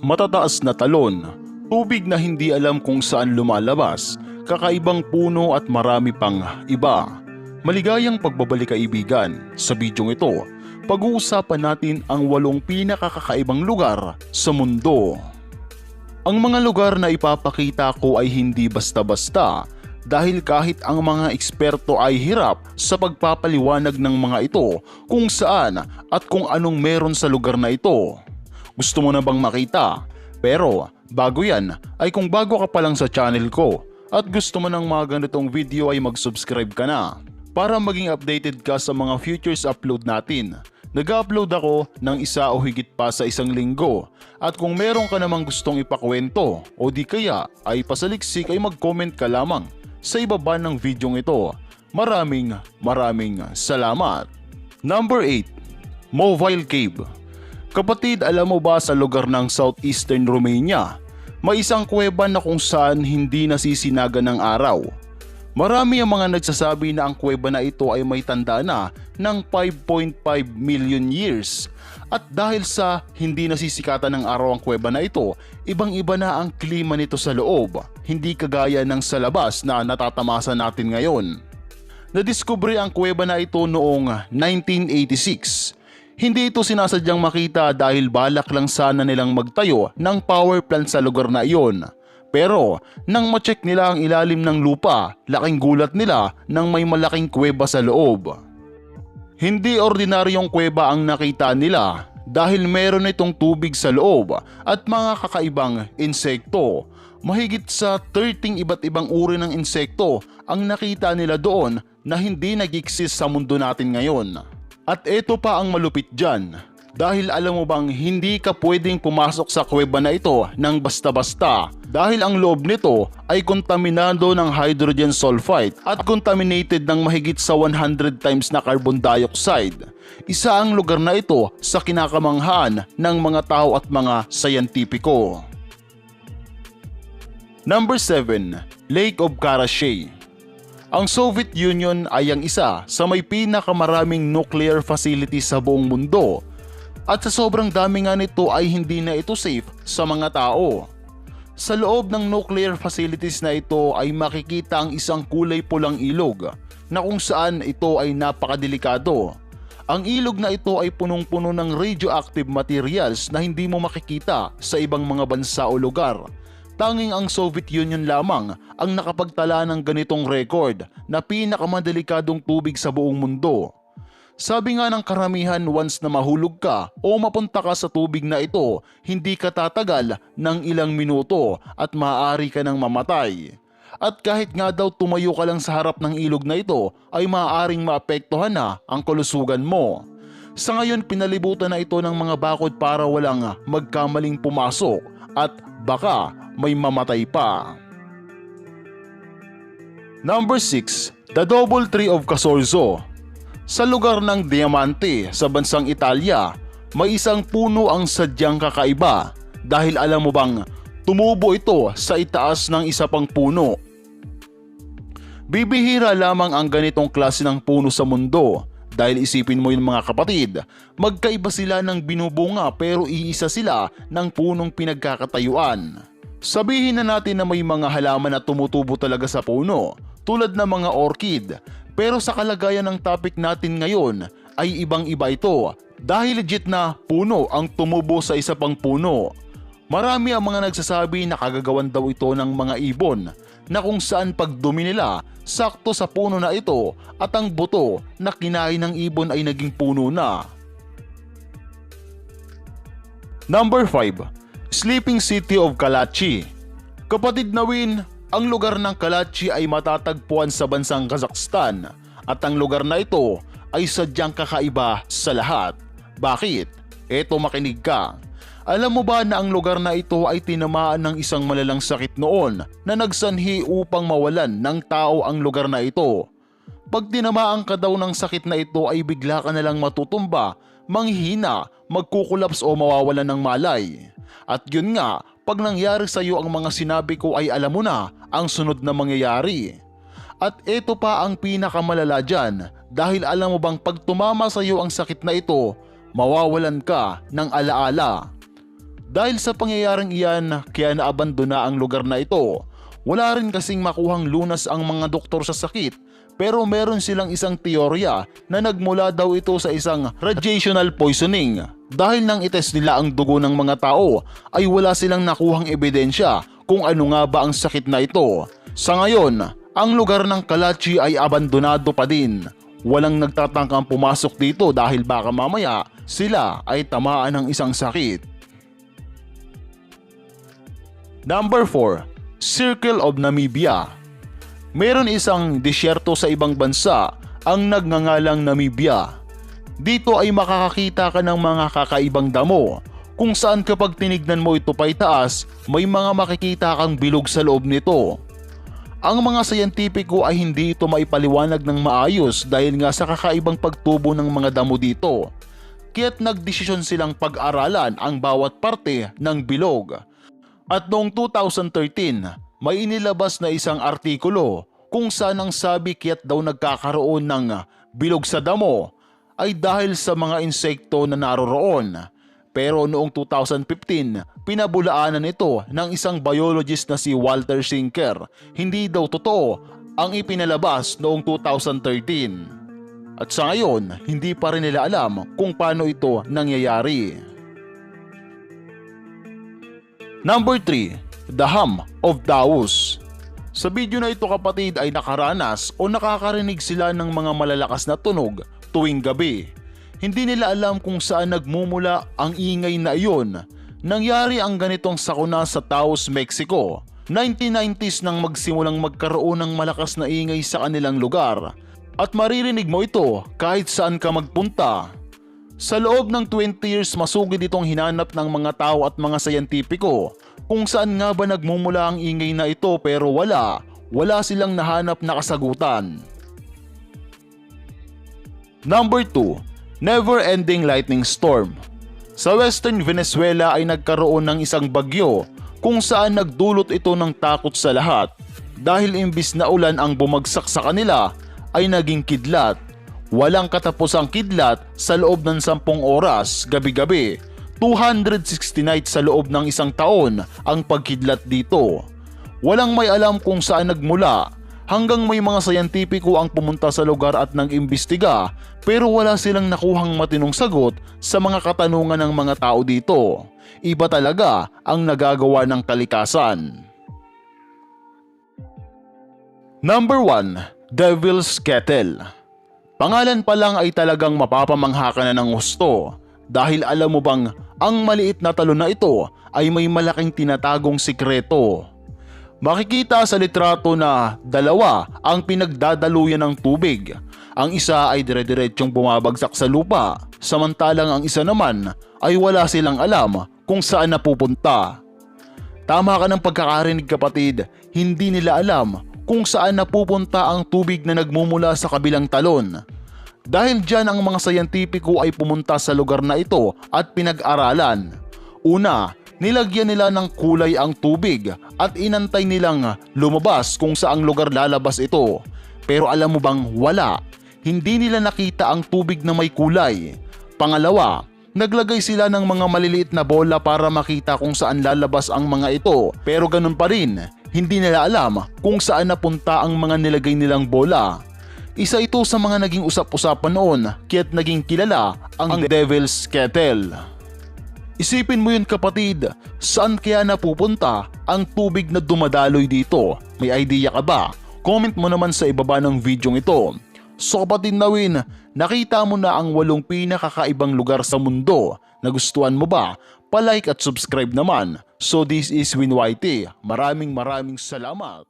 matataas na talon, tubig na hindi alam kung saan lumalabas, kakaibang puno at marami pang iba. Maligayang pagbabalik kaibigan. Sa bidyong ito, pag-uusapan natin ang walong pinakakakaibang lugar sa mundo. Ang mga lugar na ipapakita ko ay hindi basta-basta dahil kahit ang mga eksperto ay hirap sa pagpapaliwanag ng mga ito kung saan at kung anong meron sa lugar na ito. Gusto mo na bang makita? Pero bago yan ay kung bago ka pa lang sa channel ko at gusto mo ng mga ganitong video ay mag-subscribe ka na para maging updated ka sa mga futures upload natin. Nag-upload ako ng isa o higit pa sa isang linggo at kung meron ka namang gustong ipakwento o di kaya ay pasaliksik ay mag-comment ka lamang sa ibaba ng videong ito. Maraming maraming salamat. Number 8. Mobile Cave Kapatid, alam mo ba sa lugar ng southeastern Romania, may isang kuweba na kung saan hindi nasisinaga ng araw. Marami ang mga nagsasabi na ang kuweba na ito ay may tanda na ng 5.5 million years. At dahil sa hindi nasisikatan ng araw ang kuweba na ito, ibang-iba na ang klima nito sa loob, hindi kagaya ng sa labas na natatamasa natin ngayon. Nadiskubre ang kuweba na ito noong 1986 hindi ito sinasadyang makita dahil balak lang sana nilang magtayo ng power plant sa lugar na iyon. Pero nang ma-check nila ang ilalim ng lupa, laking gulat nila nang may malaking kuweba sa loob. Hindi ordinaryong kuweba ang nakita nila dahil meron itong tubig sa loob at mga kakaibang insekto. Mahigit sa 13 iba't ibang uri ng insekto ang nakita nila doon na hindi nag-exist sa mundo natin ngayon. At ito pa ang malupit dyan. Dahil alam mo bang hindi ka pwedeng pumasok sa kuweba na ito ng basta-basta dahil ang loob nito ay kontaminado ng hydrogen sulfide at contaminated ng mahigit sa 100 times na carbon dioxide. Isa ang lugar na ito sa kinakamanghaan ng mga tao at mga sayantipiko. Number 7. Lake of Karachay ang Soviet Union ay ang isa sa may pinakamaraming nuclear facilities sa buong mundo at sa sobrang dami nga nito ay hindi na ito safe sa mga tao. Sa loob ng nuclear facilities na ito ay makikita ang isang kulay pulang ilog na kung saan ito ay napakadelikado. Ang ilog na ito ay punong-puno ng radioactive materials na hindi mo makikita sa ibang mga bansa o lugar Tanging ang Soviet Union lamang ang nakapagtala ng ganitong record na pinakamandelikadong tubig sa buong mundo. Sabi nga ng karamihan once na mahulog ka o mapunta ka sa tubig na ito, hindi ka tatagal ng ilang minuto at maaari ka ng mamatay. At kahit nga daw tumayo ka lang sa harap ng ilog na ito ay maaaring maapektuhan na ang kalusugan mo. Sa ngayon pinalibutan na ito ng mga bakod para walang magkamaling pumasok at baka may mamatay pa. Number 6. The Double Tree of Casorzo Sa lugar ng Diamante sa bansang Italia, may isang puno ang sadyang kakaiba dahil alam mo bang tumubo ito sa itaas ng isa pang puno. Bibihira lamang ang ganitong klase ng puno sa mundo dahil isipin mo yung mga kapatid, magkaiba sila ng binubunga pero iisa sila ng punong pinagkakatayuan. Sabihin na natin na may mga halaman na tumutubo talaga sa puno, tulad ng mga orchid. Pero sa kalagayan ng topic natin ngayon ay ibang iba ito dahil legit na puno ang tumubo sa isa pang puno. Marami ang mga nagsasabi na kagagawan daw ito ng mga ibon na kung saan pagdumi nila sakto sa puno na ito at ang buto na kinain ng ibon ay naging puno na. Number 5 Sleeping City of Kalachi. Kapatid na Win, ang lugar ng Kalachi ay matatagpuan sa bansang Kazakhstan at ang lugar na ito ay sadyang kakaiba sa lahat. Bakit? Eto makinig ka. Alam mo ba na ang lugar na ito ay tinamaan ng isang malalang sakit noon na nagsanhi upang mawalan ng tao ang lugar na ito? Pag tinamaan ka daw ng sakit na ito ay bigla ka na lang matutumba, manghihina, magkukulaps o mawawalan ng malay. At yun nga, pag nangyari sa iyo ang mga sinabi ko ay alam mo na ang sunod na mangyayari. At ito pa ang pinakamalala dyan dahil alam mo bang pag tumama sa iyo ang sakit na ito, mawawalan ka ng alaala. Dahil sa pangyayaring iyan, kaya naabandona ang lugar na ito. Wala rin kasing makuhang lunas ang mga doktor sa sakit pero meron silang isang teorya na nagmula daw ito sa isang radiational poisoning. Dahil nang ites nila ang dugo ng mga tao ay wala silang nakuhang ebidensya kung ano nga ba ang sakit na ito. Sa ngayon, ang lugar ng Kalachi ay abandonado pa din. Walang nagtatangkang pumasok dito dahil baka mamaya sila ay tamaan ng isang sakit. Number 4. Circle of Namibia Meron isang disyerto sa ibang bansa ang nagngangalang Namibia. Dito ay makakakita ka ng mga kakaibang damo kung saan kapag tinignan mo ito pa'y taas, may mga makikita kang bilog sa loob nito. Ang mga sayantipiko ay hindi ito maipaliwanag ng maayos dahil nga sa kakaibang pagtubo ng mga damo dito. Kaya't nagdesisyon silang pag-aralan ang bawat parte ng bilog. At noong 2013, may inilabas na isang artikulo kung saan ang sabi kaya't daw nagkakaroon ng bilog sa damo ay dahil sa mga insekto na naroroon. Pero noong 2015, pinabulaanan ito ng isang biologist na si Walter Schinker. Hindi daw totoo ang ipinalabas noong 2013. At sa ngayon, hindi pa rin nila alam kung paano ito nangyayari. Number 3 The Hum of Taos. Sa video na ito kapatid ay nakaranas o nakakarinig sila ng mga malalakas na tunog tuwing gabi. Hindi nila alam kung saan nagmumula ang ingay na iyon. Nangyari ang ganitong sakuna sa Taos, Mexico. 1990s nang magsimulang magkaroon ng malakas na ingay sa kanilang lugar. At maririnig mo ito kahit saan ka magpunta. Sa loob ng 20 years masugid itong hinanap ng mga tao at mga sayantipiko kung saan nga ba nagmumula ang ingay na ito pero wala, wala silang nahanap na kasagutan. Number 2. Never Ending Lightning Storm Sa western Venezuela ay nagkaroon ng isang bagyo kung saan nagdulot ito ng takot sa lahat dahil imbis na ulan ang bumagsak sa kanila ay naging kidlat. Walang katapusang kidlat sa loob ng 10 oras gabi-gabi 260 nights sa loob ng isang taon ang pagkidlat dito. Walang may alam kung saan nagmula hanggang may mga sayantipiko ang pumunta sa lugar at nang imbestiga pero wala silang nakuhang matinong sagot sa mga katanungan ng mga tao dito. Iba talaga ang nagagawa ng kalikasan. Number 1. Devil's Kettle Pangalan pa lang ay talagang mapapamangha ka na ng gusto dahil alam mo bang ang maliit na talon na ito ay may malaking tinatagong sikreto. Makikita sa litrato na dalawa ang pinagdadaluyan ng tubig. Ang isa ay dire-diretsyong bumabagsak sa lupa, samantalang ang isa naman ay wala silang alam kung saan napupunta. Tama ka ng pagkakarinig kapatid, hindi nila alam kung saan napupunta ang tubig na nagmumula sa kabilang talon dahil dyan ang mga sayantipiko ay pumunta sa lugar na ito at pinag-aralan. Una, nilagyan nila ng kulay ang tubig at inantay nilang lumabas kung saang lugar lalabas ito. Pero alam mo bang wala, hindi nila nakita ang tubig na may kulay. Pangalawa, naglagay sila ng mga maliliit na bola para makita kung saan lalabas ang mga ito. Pero ganun pa rin, hindi nila alam kung saan napunta ang mga nilagay nilang bola. Isa ito sa mga naging usap-usapan noon kaya't naging kilala ang, ang Devil's Kettle. Isipin mo yun kapatid, saan kaya napupunta ang tubig na dumadaloy dito? May idea ka ba? Comment mo naman sa ibaba ng video ito. So kapatid Nawin, nakita mo na ang walong pinakakaibang lugar sa mundo. Nagustuhan mo ba? Palike at subscribe naman. So this is Win Maraming maraming salamat.